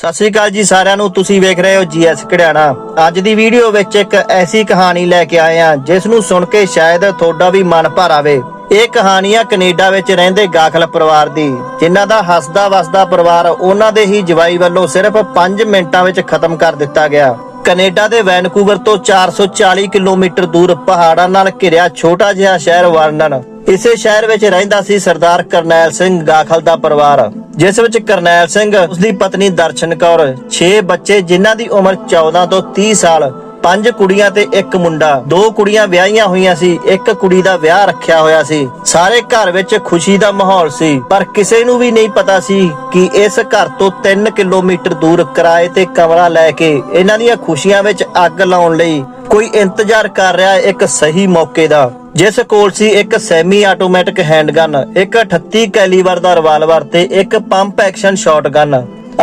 ਸਤਿ ਸ੍ਰੀ ਅਕਾਲ ਜੀ ਸਾਰਿਆਂ ਨੂੰ, ਤੁਸੀਂ ਵੇਖ ਰਹੇ ਹੋ ਜੀਐਸ ਘੜਿਆਣਾ। ਅੱਜ ਦੀ ਵੀਡੀਓ ਵਿੱਚ ਇੱਕ ਐਸੀ ਕਹਾਣੀ ਲੈ ਕੇ ਆਏ ਹਾਂ, ਜਿਸ ਨੂੰ ਸੁਣ ਕੇ ਸ਼ਾਇਦ ਤੁਹਾਡਾ ਵੀ ਮਨ ਭਰ ਆਵੇ। ਇਹ ਕਹਾਣੀ ਆ ਕੈਨੇਡਾ ਵਿੱਚ ਰਹਿੰਦੇ ਗਾਖਲ ਪਰਿਵਾਰ ਦੀ, ਜਿਨ੍ਹਾਂ ਦਾ ਹੱਸਦਾ ਵਸਦਾ ਪਰਿਵਾਰ ਉਹਨਾਂ ਦੇ ਹੀ ਜਵਾਈ ਵੱਲੋਂ ਸਿਰਫ 5 ਮਿੰਟਾਂ ਵਿੱਚ ਖਤਮ ਕਰ ਦਿੱਤਾ ਗਿਆ। ਕੈਨੇਡਾ ਦੇ ਵੈਨਕੂਵਰ ਤੋਂ 440 ਕਿਲੋਮੀਟਰ ਦੂਰ ਪਹਾੜਾਂ ਨਾਲ ਘਿਰਿਆ ਛੋਟਾ ਜਿਹਾ ਸ਼ਹਿਰ ਵਰਨਨ ਇਸੇ ਸ਼ਹਿਰ ਵਿੱਚ ਰਹਿੰਦਾ ਸੀ ਸਰਦਾਰ ਕਰਨੈਲ ਸਿੰਘ ਗਾਖਲ ਦਾ ਪਰਿਵਾਰ। ਜਿਸ ਵਿੱਚ ਕਰਨੈਲ ਸਿੰਘ ਉਸ ਦੀ ਪਤਨੀ ਦਰਸ਼ਨ ਕੌਰ 6 ਬੱਚੇ ਜਿਨ੍ਹਾਂ ਦੀ ਉਮਰ 14 ਤੋਂ 30 ਸਾਲ, ਪੰਜ ਕੁੜੀਆਂ ਤੇ ਇੱਕ ਮੁੰਡਾ। ਦੋ ਕੁੜੀਆਂ ਵਿਆਹੀਆਂ ਹੋਈਆਂ ਸੀ, ਇੱਕ ਕੁੜੀ ਦਾ ਵਿਆਹ ਰੱਖਿਆ ਹੋਇਆ ਸੀ। ਸਾਰੇ ਘਰ ਵਿੱਚ ਖੁਸ਼ੀ ਦਾ ਮਾਹੌਲ ਸੀ, ਪਰ ਕਿਸੇ ਨੂੰ ਵੀ ਨਹੀਂ ਪਤਾ ਸੀ ਕਿ ਇਸ ਘਰ ਤੋਂ 3 ਕਿਲੋਮੀਟਰ ਦੂਰ ਕਿਰਾਏ ਤੇ ਕਮਰਾ ਲੈ ਕੇ ਇਹਨਾਂ ਦੀਆਂ ਖੁਸ਼ੀਆਂ ਵਿੱਚ ਅੱਗ ਲਾਉਣ ਲਈ ਕੋਈ ਇੰਤਜ਼ਾਰ ਕਰ ਰਿਹਾ ਇੱਕ ਸਹੀ ਮੌਕੇ ਦਾ। ਜਿਸ ਕੋਲ ਸੀ ਇੱਕ ਸੈਮੀ ਆਟੋਮੈਟਿਕ ਹੈਂਡਗਨ ਇੱਕ 38 ਕੈਲੀਬਰ ਦਾ ਰਿਵਾਲਵਰ ਤੇ ਇੱਕ ਪੰਪ ਐਕਸ਼ਨ ਸ਼ਾਟਗਨ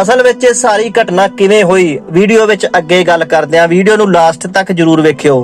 ਅਸਲ ਵਿੱਚ ਇਹ ਸਾਰੀ ਘਟਨਾ ਕਿਵੇਂ ਹੋਈ ਵੀਡੀਓ ਵਿੱਚ ਅੱਗੇ ਗੱਲ ਕਰਦੇ ਹਾਂ ਵੀਡੀਓ ਨੂੰ ਲਾਸਟ ਤੱਕ ਜਰੂਰ ਵੇਖਿਓ।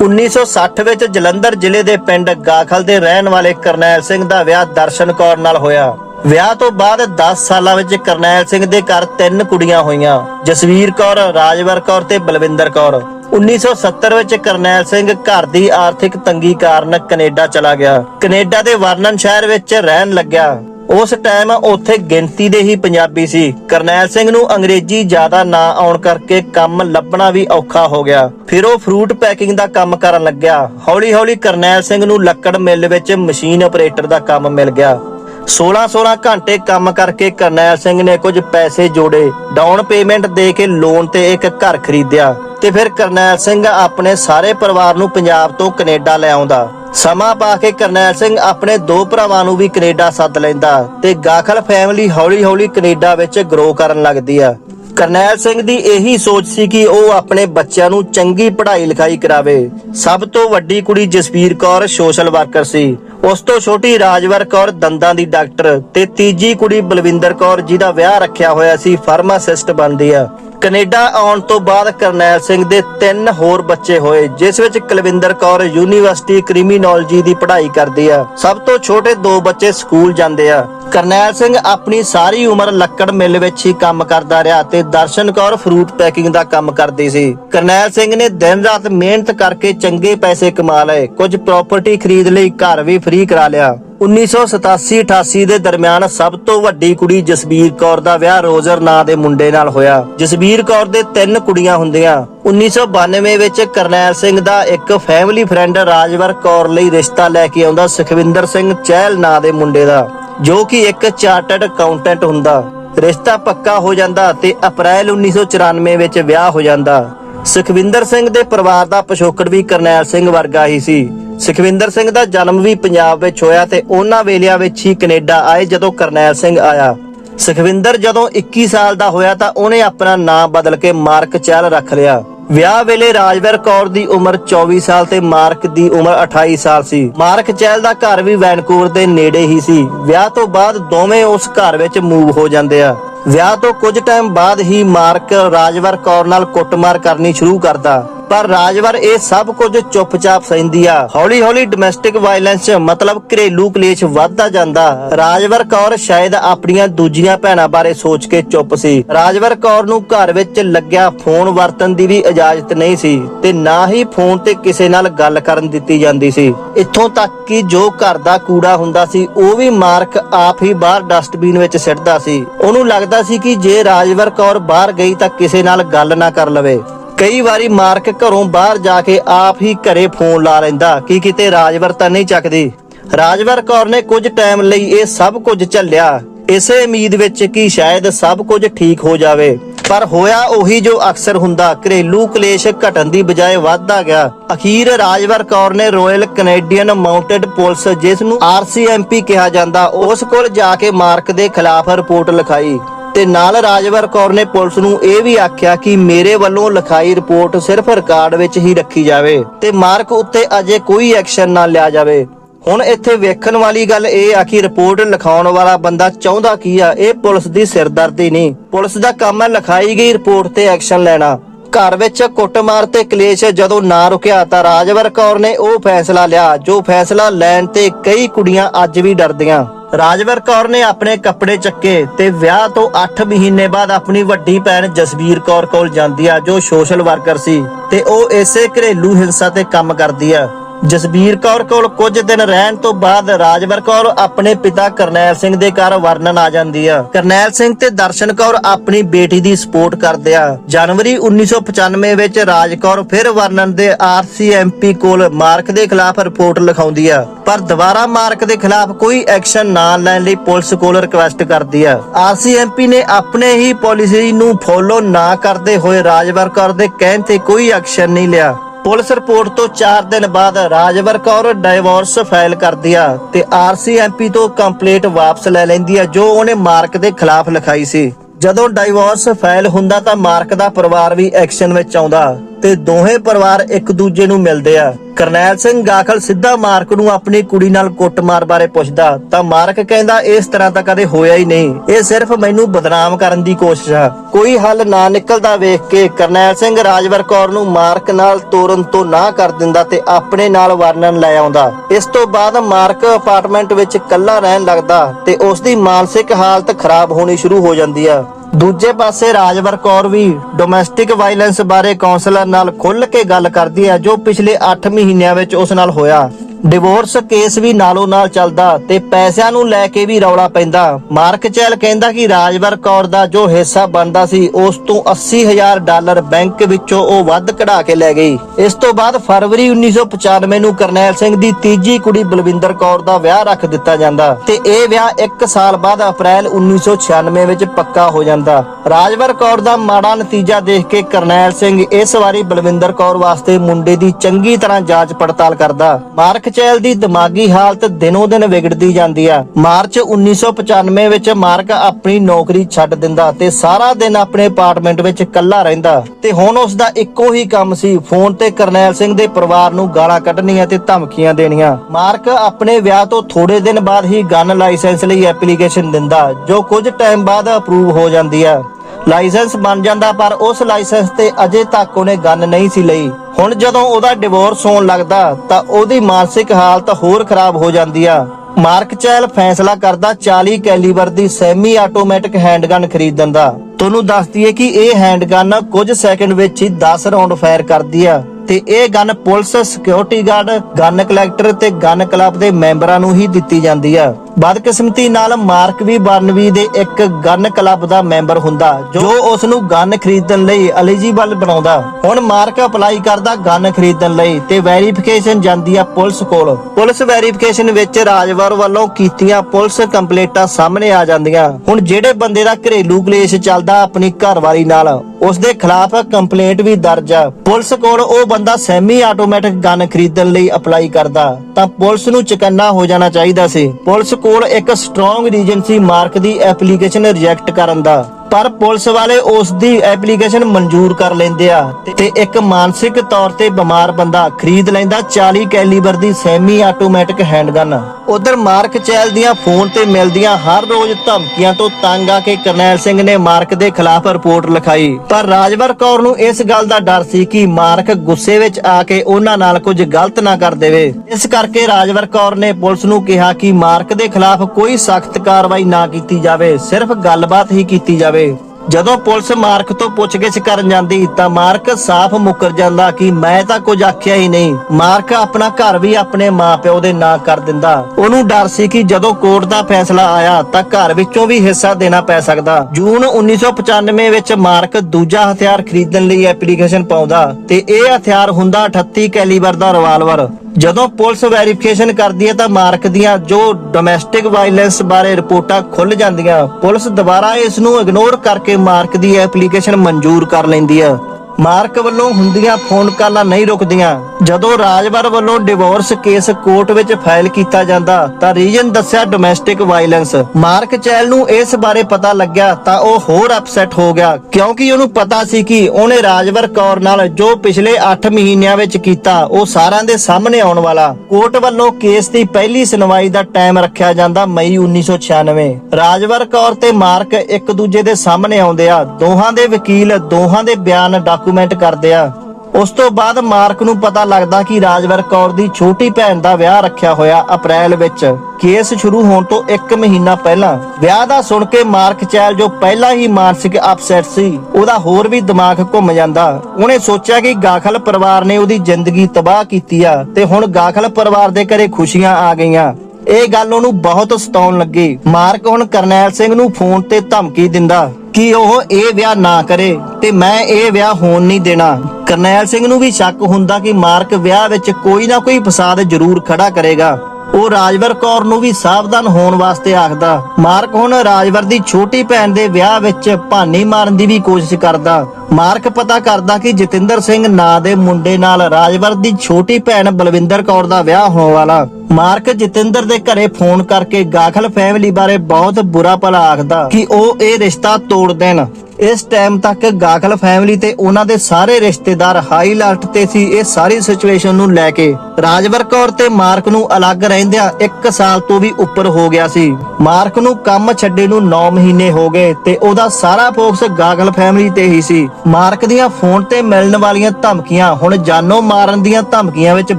1960 ਵਿੱਚ ਜਲੰਧਰ ਜ਼ਿਲ੍ਹੇ ਦੇ ਪਿੰਡ ਗਾਖਲ ਦੇ ਰਹਿਣ ਵਾਲੇ ਕਰਨੈਲ ਸਿੰਘ ਦਾ ਵਿਆਹ ਦਰਸ਼ਨ ਕੌਰ ਨਾਲ ਹੋਇਆ। ਵਿਆਹ ਤੋਂ ਬਾਅਦ 10 ਸਾਲਾਂ ਵਿੱਚ ਕਰਨੈਲ ਸਿੰਘ ਦੇ ਘਰ ਤਿੰਨ ਕੁੜੀਆਂ ਹੋਈਆਂ, ਜਸਵੀਰ ਕੌਰ, ਰਾਜਵਰ ਕੌਰ ਤੇ ਬਲਵਿੰਦਰ ਕੌਰ। 1970 ਵਿੱਚ ਕਰਨੈਲ ਸਿੰਘ ਘਰ ਦੀ ਆਰਥਿਕ ਤੰਗੀ ਕਾਰਨ ਕੈਨੇਡਾ ਚਲਾ ਗਿਆ। ਕੈਨੇਡਾ ਦੇ ਵਰਨਨ ਸ਼ਹਿਰ ਵਿੱਚ ਰਹਿਣ ਲੱਗਿਆ। ਉਸ ਟਾਈਮ ਉੱਥੇ ਗਿਣਤੀ ਦੇ ਹੀ ਪੰਜਾਬੀ ਸੀ। ਕਰਨੈਲ ਸਿੰਘ ਨੂੰ ਅੰਗਰੇਜ਼ੀ ਜ਼ਿਆਦਾ ਨਾ ਆਉਣ ਕਰਕੇ ਕੰਮ ਲੱਭਣਾ ਵੀ ਔਖਾ ਹੋ ਗਿਆ। ਫਿਰ ਉਹ ਫਰੂਟ ਪੈਕਿੰਗ ਦਾ ਕੰਮ ਕਰਨ ਲੱਗਿਆ। ਹੌਲੀ-ਹੌਲੀ ਕਰਨੈਲ ਸਿੰਘ ਨੂੰ ਲੱਕੜ ਮਿੱਲ ਵਿੱਚ ਮਸ਼ੀਨ ਆਪਰੇਟਰ ਦਾ ਕੰਮ ਮਿਲ ਗਿਆ। 16-16 ਘੰਟੇ ਕੰਮ ਕਰਕੇ ਕਰਨੈਲ ਸਿੰਘ ਨੇ ਕੁਝ ਪੈਸੇ ਜੋੜੇ। ਡਾਊਨ ਪੇਮੈਂਟ ਦੇ ਕੇ ਲੋਨ ਤੇ ਇੱਕ ਘਰ ਖਰੀਦਿਆ ਤੇ ਫਿਰ ਕਰਨੈਲ ਸਿੰਘ ਆਪਣੇ ਸਾਰੇ ਪਰਿਵਾਰ ਨੂੰ ਪੰਜਾਬ ਤੋਂ ਕੈਨੇਡਾ ਲੈ ਆਉਂਦਾ। ਸਮਾਂ ਪਾ ਕੇ ਕਰਨੈਲ ਸਿੰਘ ਆਪਣੇ ਦੋ ਭਰਾਵਾਂ ਨੂੰ ਵੀ ਕੈਨੇਡਾ ਸੱਦ ਲੈਂਦਾ ਤੇ ਗਾਖਲ ਫੈਮਿਲੀ ਹੌਲੀ-ਹੌਲੀ ਕੈਨੇਡਾ ਵਿੱਚ ਗਰੋ ਕਰਨ ਲੱਗਦੀ ਆ। ਕਰਨੈਲ ਸਿੰਘ ਦੀ ਇਹੀ ਸੋਚ ਸੀ ਕਿ ਉਹ ਆਪਣੇ ਬੱਚਿਆਂ ਨੂੰ ਚੰਗੀ ਪੜ੍ਹਾਈ ਲਿਖਾਈ ਕਰਾਵੇ। ਸਭ ਤੋਂ ਵੱਡੀ ਕੁੜੀ ਜਸਵੀਰ ਕੌਰ ਸੋਸ਼ਲ ਵਰਕਰ ਸੀ। ਉਸ ਤੋਂ ਛੋਟੀ ਰਾਜਵਰ ਕੌਰ ਦੰਦਾਂ ਦੀ ਡਾਕਟਰ ਤੇ ਤੀਜੀ ਕੁੜੀ ਬਲਵਿੰਦਰ ਕੌਰ ਜਿਹਦਾ ਵਿਆਹ ਰੱਖਿਆ ਹੋਇਆ ਸੀ ਫਾਰਮਾਸਿਸਟ ਬਣਦੀ ਆ। ਕੈਨੇਡਾ ਆਉਣ ਤੋਂ ਬਾਅਦ ਕਰਨੈਲ ਸਿੰਘ ਦੇ ਤਿੰਨ ਹੋਰ ਬੱਚੇ ਹੋਏ, ਜਿਸ ਵਿੱਚ ਕੁਲਵਿੰਦਰ ਕੌਰ ਯੂਨੀਵਰਸਿਟੀ ਕ੍ਰਿਮੀਨੋਲੋਜੀ ਦੀ ਪੜ੍ਹਾਈ ਕਰਦੀ ਆ। ਸਭ ਤੋਂ ਛੋਟੇ ਦੋ ਬੱਚੇ ਸਕੂਲ ਜਾਂਦੇ ਆ। ਕਰਨੈਲ ਸਿੰਘ ਆਪਣੀ ਸਾਰੀ ਉਮਰ ਲੱਕੜ ਮਿੱਲ ਵਿੱਚ ਹੀ ਕੰਮ ਕਰਦਾ ਰਿਹਾ ਤੇ ਦਰਸ਼ਨ ਕੌਰ ਫਰੂਟ ਪੈਕਿੰਗ ਦਾ ਕੰਮ ਕਰਦੀ ਸੀ। ਕਰਨੈਲ ਸਿੰਘ ਨੇ ਦਿਨ ਰਾਤ ਮਿਹਨਤ ਕਰਕੇ ਚੰਗੇ ਪੈਸੇ ਕਮਾ ਲਏ, ਕੁਝ ਪ੍ਰਾਪਰਟੀ ਖਰੀਦ ਲਈ ਘਰ ਵੀ ਫ੍ਰੀ ਕਰਾ ਲਿਆ। 1987-88 ਦੇ ਦਰਮਿਆਨ ਸਭ ਤੋਂ ਵੱਡੀ ਕੁੜੀ ਜਸਬੀਰ ਕੌਰ ਦਾ ਵਿਆਹ ਰੋਜ਼ਰ ਨਾਂ ਦੇ ਮੁੰਡੇ ਨਾਲ ਹੋਇਆ। ਜਸਬੀਰ ਕੌਰ ਦੇ ਤਿੰਨ ਕੁੜੀਆਂ ਹੁੰਦੀਆਂ। 1992 ਵਿੱਚ ਕਰਨੈਲ ਸਿੰਘ ਦਾ ਇੱਕ ਫੈਮਿਲੀ ਫਰੈਂਡ ਰਾਜਵਰ ਕੌਰ ਲਈ ਰਿਸ਼ਤਾ ਲੈ ਕੇ ਆਉਂਦਾ ਸੁਖਵਿੰਦਰ ਸਿੰਘ ਚਹਿਲ ਨਾਂ ਦੇ ਮੁੰਡੇ ਦਾ, ਜੋ ਕਿ ਇੱਕ ਚਾਰਟਰਡ ਅਕਾਊਂਟੈਂਟ ਹੁੰਦਾ। ਰਿਸ਼ਤਾ ਪੱਕਾ ਹੋ ਜਾਂਦਾ ਤੇ ਅਪ੍ਰੈਲ 1994 ਵਿੱਚ ਵਿਆਹ ਹੋ ਜਾਂਦਾ। ਸੁਖਵਿੰਦਰ ਸਿੰਘ ਦੇ ਪਰਿਵਾਰ ਦਾ ਪਿਛੋਕੜ ਵੀ ਕਰਨੈਲ ਸਿੰਘ ਵਰਗਾ ਹੀ ਸੀ। ਸੁਖਵਿੰਦਰ ਸਿੰਘ ਦਾ ਜਨਮ ਵੀ ਪੰਜਾਬ ਵਿੱਚ ਹੋਇਆ ਤੇ ਉਹਨਾਂ ਵੇਲਿਆਂ ਵਿੱਚ ਹੀ ਕੈਨੇਡਾ ਆਏ ਜਦੋਂ ਕਰਨੈਲ ਸਿੰਘ ਆਇਆ। ਸੁਖਵਿੰਦਰ ਜਦੋਂ 21 ਸਾਲ ਦਾ ਹੋਇਆ ਤਾਂ ਉਹਨੇ ਆਪਣਾ ਨਾਮ ਬਦਲ ਕੇ ਮਾਰਕ ਚਹਿਲ ਰੱਖ ਲਿਆ। ਵਿਆਹ ਵੇਲੇ ਰਾਜਵਰ ਕੌਰ ਦੀ ਉਮਰ 24 ਸਾਲ ਤੇ ਮਾਰਕ ਦੀ ਉਮਰ 28 ਸਾਲ ਸੀ। ਮਾਰਕ ਚਹਿਲ ਦਾ ਘਰ ਵੀ ਵੈਨਕੂਵਰ ਦੇ ਨੇੜੇ ਹੀ ਸੀ। ਵਿਆਹ ਤੋਂ ਬਾਅਦ ਦੋਵੇਂ ਉਸ ਘਰ ਵਿੱਚ ਮੂਵ ਹੋ ਜਾਂਦੇ ਆ। ਵਿਆਹ ਤੋਂ ਕੁਝ ਟਾਈਮ ਬਾਅਦ ਹੀ ਮਾਰਕ ਰਾਜਵਰ ਕੌਰ ਨਾਲ ਕੁੱਟਮਾਰ ਕਰਨੀ ਸ਼ੁਰੂ ਕਰਦਾ। ਪਰ ਰਾਜਵਰ ਇਹ ਸਭ ਕੁਝ ਚੁੱਪਚਾਪ ਸਹਿੰਦੀ ਆ। ਹੌਲੀ ਹੌਲੀ ਡੋਮੈਸਟਿਕ ਵਾਇਲੈਂਸ ਮਤਲਬ ਘਰੇਲੂ ਕਲੇਸ਼ ਵੱਧਦਾ ਜਾਂਦਾ। ਰਾਜਵਰ ਕੌਰ ਸ਼ਾਇਦ ਆਪਣੀਆਂ ਦੂਜੀਆਂ ਭੈਣਾਂ ਬਾਰੇ ਸੋਚ ਕੇ ਚੁੱਪ ਸੀ। ਰਾਜਵਰ ਕੌਰ ਨੂੰ ਘਰ ਵਿੱਚ ਲੱਗਿਆ ਫੋਨ ਵਰਤਣ ਦੀ ਵੀ ਇਜਾਜ਼ਤ ਨਹੀਂ ਸੀ ਤੇ ਨਾ ਹੀ ਫੋਨ ਤੇ ਕਿਸੇ ਨਾਲ ਗੱਲ ਕਰਨ ਦਿੱਤੀ ਜਾਂਦੀ ਸੀ। ਇੱਥੋਂ ਤੱਕ ਕਿ ਜੋ ਘਰ ਦਾ ਕੂੜਾ ਹੁੰਦਾ ਸੀ, ਉਹ ਵੀ ਮਾਰਕ ਆਪ ਹੀ ਬਾਹਰ ਡਸਟਬਿਨ ਵਿੱਚ ਸਿੱਟਦਾ ਸੀ। ਉਹਨੂੰ ਲੱਗਦਾ ਸੀ ਕਿ ਜੇ ਰਾਜਵਰ ਕੌਰ ਬਾਹਰ ਗਈ ਤਾਂ ਕਿਸੇ ਨਾਲ ਗੱਲ ਨਾ ਕਰ ਲਵੇ। ਕਈ ਵਾਰੀ ਮਾਰਕ ਘਰੋਂ ਬਾਹਰ ਜਾ ਕੇ ਆਪ ਹੀ ਘਰੇ ਫੋਨ ਲਾ ਲੈਂਦਾ, ਕਿ ਕਿਤੇ ਰਾਜਵਰ ਤਾਂ ਨਹੀਂ ਚੱਕਦੀ। ਰਾਜਵਰ ਕੌਰ ਨੇ ਕੁਝ ਟਾਈਮ ਲਈ ਇਹ ਸਭ ਕੁਝ ਝੱਲਿਆ। ਇਸੇ ਉਮੀਦ ਵਿੱਚ ਕਿ ਸ਼ਾਇਦ ਸਭ ਕੁਝ ਠੀਕ ਹੋ ਜਾਵੇ। ਪਰ ਹੋਇਆ ਉਹੀ ਜੋ ਅਕਸਰ ਹੁੰਦਾ, ਘਰੇਲੂ ਕਲੇਸ਼ ਘਟਣ ਦੀ ਬਜਾਏ ਵੱਧਦਾ ਗਿਆ। ਅਖੀਰ ਰਾਜਵਰ ਕੌਰ ਨੇ ਰਾਇਲ ਕੈਨੇਡੀਅਨ ਮਾਊਂਟਡ ਪੁਲਿਸ ਜਿਸ ਨੂੰ ਆਰਸੀਐਮਪੀ ਕਿਹਾ ਜਾਂਦਾ, ਉਸ ਕੋਲ ਜਾ ਕੇ ਮਾਰਕ ਦੇ ਖਿਲਾਫ ਰਿਪੋਰਟ ਲਿਖਾਈ। ਤੇ ਨਾਲ ਰਾਜਵਰ ਕੌਰ ਨੇ ਪੁਲਿਸ ਨੂੰ ਇਹ ਵੀ ਆਖਿਆ ਕਿ ਮੇਰੇ ਵੱਲੋਂ ਲਿਖਾਈ ਰਿਪੋਰਟ ਸਿਰਫ ਰਿਕਾਰਡ ਵਿੱਚ ਹੀ ਰੱਖੀ ਜਾਵੇ ਤੇ ਮਾਰਕ ਉੱਤੇ ਅਜੇ ਕੋਈ ਐਕਸ਼ਨ ਨਾ ਲਿਆ ਜਾਵੇ। ਹੁਣ ਇੱਥੇ ਵੇਖਣ ਵਾਲੀ ਗੱਲ ਇਹ ਆ ਕਿ ਰਿਪੋਰਟ ਲਿਖਾਉਣ ਵਾਲਾ ਬੰਦਾ ਚਾਹੁੰਦਾ ਕੀ ਆ, ਇਹ ਪੁਲਿਸ ਦੀ ਸਿਰਦਰਦੀ ਨਹੀਂ। ਪੁਲਿਸ ਦਾ ਕੰਮ ਹੈ ਲਿਖਾਈ ਗਈ ਰਿਪੋਰਟ ਤੇ ਐਕਸ਼ਨ ਲੈਣਾ। ਘਰ ਵਿੱਚ ਕੁੱਟਮਾਰ ਤੇ ਕਲੇਸ਼ ਜਦੋਂ ਨਾ ਰੁਕਿਆ ਤਾਂ ਰਾਜਵਰ ਕੌਰ ਨੇ ਉਹ ਫੈਸਲਾ ਲਿਆ, ਜੋ ਫੈਸਲਾ ਲੈਣ ਤੇ ਕਈ ਕੁੜੀਆਂ ਅੱਜ ਵੀ ਡਰਦੀਆਂ। ਰਾਜਵਰ ਕੌਰ ਨੇ ਆਪਣੇ ਕੱਪੜੇ ਚੱਕੇ ਤੇ ਵਿਆਹ ਤੋਂ 8 ਮਹੀਨੇ ਬਾਅਦ ਆਪਣੀ ਵੱਡੀ ਭੈਣ ਜਸਵੀਰ ਕੌਰ ਕੋਲ ਜਾਂਦੀ ਆ, ਜੋ ਸੋਸ਼ਲ ਵਰਕਰ ਸੀ ਤੇ ਉਹ ਇਸੇ ਘਰੇਲੂ ਹਿੰਸਾ ਤੇ ਕੰਮ ਕਰਦੀ ਆ। ਜਸਬੀਰ ਕੌਰ ਕੋਲ ਕੁਝ ਦਿਨ ਰਹਿਣ ਤੋਂ ਬਾਅਦ ਰਾਜਵਰ ਕੌਰ ਆਪਣੇ ਪਿਤਾ ਕਰਨੈਲ ਸਿੰਘ ਦੇ ਘਰ ਵਰਨਨ ਆ ਜਾਂਦੀ ਆ। ਕਰਨੈਲ ਸਿੰਘ ਤੇ ਦਰਸ਼ਨ ਕੌਰ ਆਪਣੀ ਬੇਟੀ ਦੀ ਸਪੋਰਟ ਕਰਦੇ ਆ। ਜਨਵਰੀ 1995 ਵਿੱਚ ਰਾਜ ਕੌਰ ਫਿਰ ਵਰਨਨ ਦੇ ਆਰਸੀਐਮਪੀ ਕੋਲ ਮਾਰਕ ਦੇ ਖਿਲਾਫ ਰਿਪੋਰਟ ਲਿਖਾਉਂਦੀ ਆ। ਪਰ ਦੁਬਾਰਾ ਮਾਰਕ ਦੇ ਖਿਲਾਫ ਕੋਈ ਐਕਸ਼ਨ ਨਾ ਲੈਣ ਲਈ ਪੁਲਿਸ ਕੋਲ ਰਿਕਵੈਸਟ ਕਰਦੀ ਆ। ਆਰਸੀਐਮਪੀ ਨੇ ਆਪਣੇ ਹੀ ਪਾਲਿਸੀ ਨੂੰ ਫੋਲੋ ਨਾ ਕਰਦੇ ਹੋਏ ਰਾਜਵਰ ਕੌਰ ਦੇ ਕਹਿਣ ਤੇ ਕੋਈ ਐਕਸ਼ਨ ਨਹੀਂ ਲਿਆ। ਪੁਲਿਸ ਰਿਪੋਰਟ ਤੋਂ 4 ਦਿਨ ਬਾਅਦ ਰਾਜਵਰ ਕੌਰ ਡਾਈਵੋਰਸ ਫਾਈਲ ਕਰਦੀ ਆ ਤੇ ਆਰਸੀਐਮਪੀ ਤੋਂ ਕੰਪਲੀਟ ਵਾਪਸ ਲੈ ਲੈਂਦੀ ਆ, ਜੋ ਉਹਨੇ ਮਾਰਕ ਦੇ ਖਿਲਾਫ ਲਿਖਾਈ ਸੀ। ਜਦੋਂ ਡਾਈਵੋਰਸ ਫਾਈਲ ਹੁੰਦਾ ਤਾਂ ਮਾਰਕ ਦਾ ਪਰਿਵਾਰ ਵੀ ਐਕਸ਼ਨ ਵਿੱਚ ਆਉਂਦਾ। ਤੇ ਦੋਹੇ ਪਰਿਵਾਰ ਇੱਕ ਦੂਜੇ ਨੂੰ ਮਿਲਦੇ ਆ। ਕਰਨੈਲ ਸਿੰਘ ਗਾਖਲ ਸਿੱਧਾ ਮਾਰਕ ਨੂੰ ਆਪਣੀ ਕੁੜੀ ਨਾਲ ਕੁੱਟਮਾਰ ਬਾਰੇ ਪੁੱਛਦਾ, ਤਾਂ ਮਾਰਕ ਕਹਿੰਦਾ, ਇਸ ਤਰ੍ਹਾਂ ਤਾਂ ਕਦੇ ਹੋਇਆ ਹੀ ਨਹੀਂ। ਇਹ ਸਿਰਫ ਮੈਨੂੰ ਬਦਨਾਮ ਕਰਨ ਦੀ ਕੋਸ਼ਿਸ਼ ਆ। ਕੋਈ ਹੱਲ ਨਾ ਨਿਕਲਦਾ ਵੇਖ ਕੇ ਕਰਨੈਲ ਸਿੰਘ ਰਾਜਵਰ ਕੌਰ ਨੂੰ ਮਾਰਕ ਨਾਲ ਤੋਰਨ ਤੋਂ ਨਾ ਕਰ ਦਿੰਦਾ ਤੇ ਆਪਣੇ ਨਾਲ ਵਰਨਨ ਲੈ ਆਉਂਦਾ। ਇਸ ਤੋਂ ਬਾਅਦ ਮਾਰਕ ਅਪਾਰਟਮੈਂਟ ਵਿੱਚ ਇਕੱਲਾ ਰਹਿਣ ਲੱਗਦਾ ਤੇ ਉਸ ਦੀ ਮਾਨਸਿਕ ਹਾਲਤ ਖਰਾਬ ਹੋਣੀ ਸ਼ੁਰੂ ਹੋ ਜਾਂਦੀ ਆ। ਦੂਜੇ ਪਾਸੇ ਰਾਜਵਰ ਕੌਰ ਵੀ ਡੋਮੈਸਟਿਕ ਵਾਇਲੈਂਸ ਬਾਰੇ ਕਾਉਂਸਲਰ ਨਾਲ ਖੁੱਲ੍ਹ ਕੇ ਗੱਲ ਕਰਦੀ ਹੈ, ਜੋ ਪਿਛਲੇ 8 ਮਹੀਨਿਆਂ ਵਿੱਚ ਉਸ ਨਾਲ ਹੋਇਆ। ਡਿਵੋਰਸ ਕੇਸ ਵੀ ਨਾਲੋਂ ਨਾਲ ਚੱਲਦਾ ਤੇ ਪੈਸਿਆਂ ਨੂੰ ਲੈ ਕੇ ਵੀ ਰੌਲਾ ਪੈਂਦਾ। ਮਾਰਕ ਚੈਲ ਕਹਿੰਦਾ ਕਿ ਰਾਜਵਰ ਕੌਰ ਦਾ ਜੋ ਹਿੱਸਾ ਬਣਦਾ ਸੀ, ਉਸ ਤੋਂ 80000 ਡਾਲਰ ਬੈਂਕ ਵਿੱਚੋਂ ਉਹ ਵੱਧ ਕਢਾ ਕੇ ਲੈ ਗਈ। ਇਸ ਤੋਂ ਬਾਅਦ ਫਰਵਰੀ 1995 ਨੂੰ ਕਰਨੈਲ ਸਿੰਘ ਦੀ ਤੀਜੀ ਕੁੜੀ ਬਲਵਿੰਦਰ ਕੌਰ ਦਾ ਵਿਆਹ ਰੱਖ ਦਿੱਤਾ ਜਾਂਦਾ ਤੇ ਇਹ ਵਿਆਹ 1 ਸਾਲ ਬਾਅਦ ਅਪ੍ਰੈਲ 1996 ਵਿੱਚ ਪੱਕਾ ਹੋ ਜਾਂਦਾ। ਰਾਜਵਰ ਕੌਰ ਦਾ ਮਾੜਾ ਨਤੀਜਾ ਦੇਖ ਕੇ ਕਰਨੈਲ ਸਿੰਘ ਇਸ ਵਾਰੀ ਬਲਵਿੰਦਰ ਕੌਰ ਵਾਸਤੇ ਮੁੰਡੇ ਦੀ ਚੰਗੀ ਤਰ੍ਹਾਂ ਜਾਂਚ ਪੜਤਾਲ ਕਰਦਾ। ਮਾਰਕ ਚੈਲ ਦੀ ਦਿਮਾਗੀ ਹਾਲਤ ਦਿਨੋ ਦਿਨ ਵਿਗੜਦੀ ਜਾਂਦੀ ਆ। ਮਾਰਚ 1995 ਵਿੱਚ ਮਾਰਕ ਆਪਣੀ ਨੌਕਰੀ ਛੱਡ ਦਿੰਦਾ ਤੇ ਸਾਰਾ ਦਿਨ ਆਪਣੇ ਅਪਾਰਟਮੈਂਟ ਵਿੱਚ ਇਕੱਲਾ ਰਹਿੰਦਾ। ਤੇ ਹੁਣ ਉਸ ਦਾ ਇੱਕੋ ਹੀ ਕੰਮ ਸੀ, ਫੋਨ ਤੇ ਕਰਨੈਲ ਸਿੰਘ ਦੇ ਪਰਿਵਾਰ ਨੂੰ ਗਾਲਾਂ ਕੱਢਣੀਆਂ ਤੇ ਧਮਕੀਆਂ ਦੇਣੀਆਂ। ਮਾਰਕ ਆਪਣੇ ਵਿਆਹ ਤੋਂ ਥੋੜੇ ਦਿਨ ਬਾਅਦ ਹੀ ਗਨ ਲਾਇਸੈਂਸ ਲਈ ਐਪਲੀਕੇਸ਼ਨ ਦਿੰਦਾ, ਜੋ ਕੁਝ ਟਾਈਮ ਬਾਅਦ ਅਪਰੂਵ ਹੋ ਜਾਂਦੀ ਆ। ਲਾਇਸੈਂਸ ਬਣ ਜਾਂਦਾ, ਪਰ ਉਸ ਲਾਇਸੈਂਸ ਤੇ ਅਜੇ ਤੱਕ ਉਹਨੇ ਗਨ ਨਹੀਂ ਸੀ ਲਈ। ਹੁਣ ਜਦੋਂ ਉਹਦਾ ਡਿਵੋਰਸ ਹੋਣ ਲੱਗਦਾ, ਤਾਂ ਉਹਦੀ ਮਾਨਸਿਕ ਹਾਲਤ ਹੋਰ ਖਰਾਬ ਹੋ ਜਾਂਦੀ ਆ। ਮਾਰਕ ਚੈਲ ਫੈਸਲਾ ਕਰਦਾ 40 ਕੈਲੀਬਰ ਦੀ ਸੈਮੀ ਆਟੋਮੈਟਿਕ ਹੈਂਡਗਨ ਖਰੀਦਣ ਦਾ। ਤੁਹਾਨੂੰ ਦੱਸ ਦਈਏ ਕਿ ਇਹ ਹੈਂਡਗਨ ਕੁਝ ਸੈਕਿੰਡ ਵਿੱਚ ਹੀ 10 ਰਾਉਂਡ ਫਾਇਰ ਕਰਦੀ ਆ। ਤੇ ਇਹ gun police security guard, gun collector ਤੇ ਗਨ ਕਲੱਬ ਦੇ ਮੈਂਬਰਾਂ ਨੂੰ ਹੀ ਦਿੱਤੀ ਜਾਂਦੀ ਆ। ਬਦਕਿਸਮਤੀ ਨਾਲ ਮਾਰਕ ਵੀ ਬਰਨਵੀ ਦੇ ਇੱਕ ਗਨ ਕਲੱਬ ਦਾ ਮੈਂਬਰ ਹੁੰਦਾ, ਜੋ ਉਸ ਨੂੰ ਗਨ ਖਰੀਦਣ ਲਈ ਐਲੀਜੀਬਲ ਬਣਾਉਂਦਾ। ਹੁਣ ਮਾਰਕ ਅਪਲਾਈ ਕਰਦਾ ਗਨ ਖਰੀਦਣ ਲਈ ਤੇ ਵੈਰੀਫਿਕੇਸ਼ਨ ਜਾਂਦੀ ਆ ਪੁਲਿਸ ਕੋਲ। ਪੁਲਿਸ ਵੈਰੀਫਿਕੇਸ਼ਨ ਵਿੱਚ ਰਾਜਵਰ ਵੱਲੋਂ ਕੀਤੀਆਂ ਪੁਲਿਸ ਕੰਪਲੇਂਟਾਂ ਸਾਹਮਣੇ ਆ ਜਾਂਦੀਆਂ। ਹੁਣ ਜਿਹੜੇ ਬੰਦੇ ਦਾ ਘਰੇਲੂ ਕਲੇਸ਼ ਚੱਲਦਾ ਆਪਣੀ ਘਰਵਾਲੀ ਨਾਲ ਉਸ ਦੇ ਖਿਲਾਫ ਕੰਪਲੇਂਟ ਵੀ ਦਰਜ ਆ। ਪੁਲਿਸ ਕੋਲ ਉਹ ਬੰਦਾ ਸੈਮੀ ਆਟੋਮੈਟਿਕ ਗਨ ਖਰੀਦਣ ਲਈ ਅਪਲਾਈ ਕਰਦਾ, ਤਾਂ ਪੁਲਿਸ ਨੂੰ ਚਕੰਨਾ ਹੋ ਜਾਣਾ ਚਾਹੀਦਾ ਸੀ। ਪੁਲਿਸ ਕੋਲ ਇੱਕ ਸਟਰੋਂਗ ਰੀਜਨ ਸੀ ਮਾਰਕ ਦੀ ਐਪਲੀਕੇਸ਼ਨ ਰਿਜੈਕਟ ਕਰਨ ਦਾ। ਪਰ ਪੁਲਿਸ ਵਾਲੇ ਉਸ ਦੀ ਐਪਲੀਕੇਸ਼ਨ ਮਨਜ਼ੂਰ ਕਰ ਲੈਂਦੇ ਆ ਤੇ ਇੱਕ ਮਾਨਸਿਕ ਤੌਰ ਤੇ ਬਿਮਾਰ ਬੰਦਾ ਖਰੀਦ ਲੈਂਦਾ 40 ਕੈਲੀਬਰ ਦੀ ਸੈਮੀ ਆਟੋਮੈਟਿਕ ਹੈਂਡਗਨ। ਉਧਰ ਮਾਰਕ ਚੈਲ ਦੀਆਂ ਫੋਨ ਤੇ ਮਿਲਦੀਆਂ ਹਰ ਰੋਜ਼ ਧਮਕੀਆਂ ਤੋਂ ਤੰਗ ਆ ਕੇ ਕਰਨੈਲ ਸਿੰਘ ਨੇ ਮਾਰਕ ਦੇ ਖਿਲਾਫ ਰਿਪੋਰਟ ਲਿਖਾਈ। ਪਰ ਰਾਜਵਰ ਕੌਰ ਨੂੰ ਇਸ ਗੱਲ ਦਾ ਡਰ ਸੀ ਕਿ ਮਾਰਕ ਗੁੱਸੇ ਵਿੱਚ ਆ ਕੇ ਉਹਨਾਂ ਨਾਲ ਕੁਝ ਗਲਤ ਨਾ ਕਰ ਦੇਵੇ। ਇਸ ਕਰਕੇ ਰਾਜਵਰ ਕੌਰ ਨੇ ਪੁਲਿਸ ਨੂੰ ਕਿਹਾ ਕਿ ਮਾਰਕ ਦੇ ਖਿਲਾਫ ਕੋਈ ਸਖਤ ਕਾਰਵਾਈ ਨਾ ਕੀਤੀ ਜਾਵੇ, ਸਿਰਫ ਗੱਲਬਾਤ ਹੀ ਕੀਤੀ ਜਾਵੇ। ਜਦੋਂ ਪੁਲਿਸ ਮਾਰਕ ਤੋਂ ਪੁੱਛਗਿੱਛ ਕਰਨ ਜਾਂਦੀ ਤਾਂ ਮਾਰਕ ਸਾਫ਼ ਮੁੱਕਰ ਜਾਂਦਾ ਕਿ ਮੈਂ ਤਾਂ ਕੁਝ ਆਖਿਆ ਹੀ ਨਹੀਂ। ਮਾਰਕ ਆਪਣਾ ਘਰ ਵੀ ਆਪਣੇ ਮਾਪਿਓ ਦੇ ਨਾਂ ਕਰ ਦਿੰਦਾ। ਉਹਨੂੰ ਡਰ ਸੀ ਕਿ ਜਦੋਂ ਕੋਰਟ ਦਾ ਫੈਸਲਾ ਆਇਆ ਤਾਂ ਘਰ ਵਿੱਚੋਂ ਵੀ ਹਿੱਸਾ ਦੇਣਾ ਪੈ ਸਕਦਾ। ਜੂਨ 1995 ਵਿੱਚ ਮਾਰਕ ਦੂਜਾ ਹਥਿਆਰ ਖਰੀਦਣ ਲਈ ਐਪਲੀਕੇਸ਼ਨ ਪਾਉਂਦਾ ਤੇ ਇਹ ਹਥਿਆਰ ਹੁੰਦਾ 38 ਕੈਲੀਬਰ ਦਾ ਰਿਵਾਲਵਰ ਜਦੋਂ ਪੁਲਿਸ ਵੈਰੀਫਿਕੇਸ਼ਨ ਕਰਦੀ ਹੈ ਤਾਂ ਮਾਰਕ ਦੀਆਂ ਜੋ ਡੋਮੈਸਟਿਕ ਵਾਇਲੈਂਸ ਬਾਰੇ ਰਿਪੋਰਟਾਂ ਖੁੱਲ ਜਾਂਦੀਆਂ, ਪੁਲਿਸ ਦੁਬਾਰਾ ਇਸ ਨੂੰ ਇਗਨੋਰ ਕਰਕੇ ਮਾਰਕ ਦੀ ਐਪਲੀਕੇਸ਼ਨ ਮਨਜ਼ੂਰ ਕਰ ਲੈਂਦੀ ਹੈ। ਮਾਰਕ ਵੱਲੋਂ ਹੁੰਦੀਆਂ ਫੋਨ ਕਾਲਾਂ ਨਹੀਂ ਰੁਕਦੀਆਂ। ਜਦੋਂ ਰਾਜਵਰ ਵੱਲੋਂ ਡਿਵੋਰਸ ਕੇਸ ਕੋਰਟ ਵਿੱਚ ਫਾਈਲ ਕੀਤਾ ਜਾਂਦਾ, ਤਾਂ ਰੀਜਨ ਦੱਸਿਆ ਡੋਮੈਸਟਿਕ ਵਾਇਲੈਂਸ। ਮਾਰਕ ਚੈਲ ਨੂੰ ਇਸ ਬਾਰੇ ਪਤਾ ਲੱਗਿਆ, ਤਾਂ ਉਹ ਹੋਰ ਅਪਸੈਟ ਹੋ ਗਿਆ, ਕਿਉਂਕਿ ਉਹਨੂੰ ਪਤਾ ਸੀ ਕਿ ਉਹਨੇ ਰਾਜਵਰ ਕੌਰ ਨਾਲ ਜੋ ਪਿਛਲੇ 8 ਮਹੀਨਿਆਂ ਵਿੱਚ ਕੀਤਾ, ਉਹ ਸਾਰਿਆਂ ਦੇ ਸਾਹਮਣੇ ਆਉਣ ਵਾਲਾ। ਕੋਰਟ ਵੱਲੋਂ ਕੇਸ ਦੀ ਪਹਿਲੀ ਸੁਣਵਾਈ ਦਾ ਟਾਈਮ ਰੱਖਿਆ ਜਾਂਦਾ ਮਈ 1996 ਰਾਜਵਰ ਕੌਰ ਤੇ ਮਾਰਕ ਇੱਕ ਦੂਜੇ ਦੇ ਸਾਹਮਣੇ ਆਉਂਦੇ ਆ, ਦੋਹਾਂ ਦੇ ਵਕੀਲ, ਦੋਹਾਂ ਦੇ ਬਿਆਨ ਡਾਕੂ ਡਾਕੂਮੈਂਟ ਕਰਦੇ ਆ। ਉਸ ਤੋਂ ਬਾਅਦ ਮਾਰਕ ਨੂੰ ਪਤਾ ਲੱਗਦਾ ਕਿ ਰਾਜਵਰ ਕੌਰ ਦੀ ਛੋਟੀ ਭੈਣ ਦਾ ਵਿਆਹ ਰੱਖਿਆ ਹੋਇਆ ਅਪ੍ਰੈਲ ਵਿੱਚ। ਕੇਸ ਸ਼ੁਰੂ ਹੋਣ ਤੋਂ 1 ਮਹੀਨਾ ਪਹਿਲਾਂ। ਵਿਆਹ ਦਾ ਸੁਣ ਕੇ ਮਾਰਕ ਚੈਲ ਜੋ ਪਹਿਲਾਂ ਹੀ ਮਾਨਸਿਕ ਅਪਸੈਟ ਸੀ, ਉਹਦਾ ਹੋਰ ਵੀ ਦਿਮਾਗ ਘੁੰਮ ਜਾਂਦਾ। ਉਹਨੇ ਸੋਚਿਆ ਕਿ ਗਾਖਲ ਪਰਿਵਾਰ ਨੇ ਉਹਦੀ ਜ਼ਿੰਦਗੀ ਤਬਾਹ ਕੀਤੀ ਆ ਤੇ ਹੁਣ ਗਾਖਲ ਪਰਿਵਾਰ ਦੇ ਘਰੇ ਖੁਸ਼ੀਆਂ ਆ ਗਈਆਂ। ਇਹ ਗੱਲ ਉਹਨੂੰ ਬਹੁਤ ਸਤਾਉਣ ਲੱਗੀ। ਮਾਰਕ ਹੁਣ ਕਰਨੈਲ ਸਿੰਘ ਨੂੰ ਫੋਨ ਤੇ ਧਮਕੀ ਦਿੰਦਾ, ਕਿ ਉਹ ਇਹ ਵਿਆਹ ਨਾ ਕਰੇ ਤੇ ਮੈਂ ਇਹ ਵਿਆਹ ਹੋਣ ਨਹੀਂ ਦੇਣਾ। ਕਰਨੈਲ ਸਿੰਘ ਨੂੰ ਵੀ ਸ਼ੱਕ ਹੁੰਦਾ ਕਿ ਮਾਰਕ ਵਿਆਹ ਵਿੱਚ ਕੋਈ ਨਾ ਕੋਈ ਫਸਾਦ ਜ਼ਰੂਰ ਖੜਾ ਕਰੇਗਾ। ਉਹ ਰਾਜਵਰ ਕੌਰ ਨੂੰ ਵੀ ਸਾਵਧਾਨ ਹੋਣ ਵਾਸਤੇ ਆਖਦਾ। ਮਾਰਕ ਹੁਣ ਰਾਜਵਰ ਦੀ ਛੋਟੀ ਭੈਣ ਦੇ ਵਿਆਹ ਵਿੱਚ ਭਾਨੀ ਮਾਰਨ ਦੀ ਵੀ ਕੋਸ਼ਿਸ਼ ਕਰਦਾ। ਮਾਰਕ ਪਤਾ ਕਰਦਾ ਕਿ ਜਤਿੰਦਰ ਸਿੰਘ ਨਾਂ ਦੇ ਮੁੰਡੇ ਨਾਲ ਰਾਜਵਰ ਦੀ ਛੋਟੀ ਭੈਣ ਬਲਵਿੰਦਰ ਕੌਰ ਦਾ ਵਿਆਹ ਹੋਣ ਵਾਲਾ। ਮਾਰਕ ਜਤਿੰਦਰ ਦੇ ਘਰੇ ਫੋਨ ਕਰਕੇ ਗਾਖਲ ਫੈਮਿਲੀ ਬਾਰੇ ਬਹੁਤ ਬੁਰਾ ਭਲਾ ਆਖਦਾ ਕਿ ਉਹ ਇਹ ਰਿਸ਼ਤਾ ਤੋੜ ਦੇਣ। ਇਸ ਟਾਈਮ ਤੱਕ ਗਾਖਲ ਫੈਮਿਲੀ ਤੇ ਉਹਨਾਂ ਦੇ ਸਾਰੇ ਰਿਸ਼ਤੇਦਾਰ ਹਾਈ ਅਲਰਟ ਤੇ ਸੀ, ਇਹ ਸਾਰੀ ਸਿਚੁਏਸ਼ਨ ਨੂੰ ਲੈ ਕੇ। ਰਾਜਵਰ ਕੌਰ ਤੇ ਮਾਰਕ ਨੂੰ ਅਲੱਗ ਰਹਿੰਦਿਆਂ 1 ਸਾਲ ਤੋਂ ਵੀ ਉੱਪਰ ਹੋ ਗਿਆ ਸੀ। ਮਾਰਕ ਨੂੰ ਕੰਮ ਛੱਡੇ ਨੂੰ 9 ਮਹੀਨੇ ਹੋ ਗਏ ਤੇ ਉਹਦਾ ਸਾਰਾ ਫੋਕਸ ਗਾਖਲ ਫੈਮਿਲੀ ਤੇ ਹੀ ਸੀ। ਮਾਰਕ ਦੀਆਂ ਫੋਨ ਤੇ ਮਿਲਣ ਵਾਲੀਆਂ ਧਮਕੀਆਂ ਹੁਣ ਜਾਨੋਂ ਮਾਰਨ ਦੀਆਂ ਧਮਕੀਆਂ ਵਿੱਚ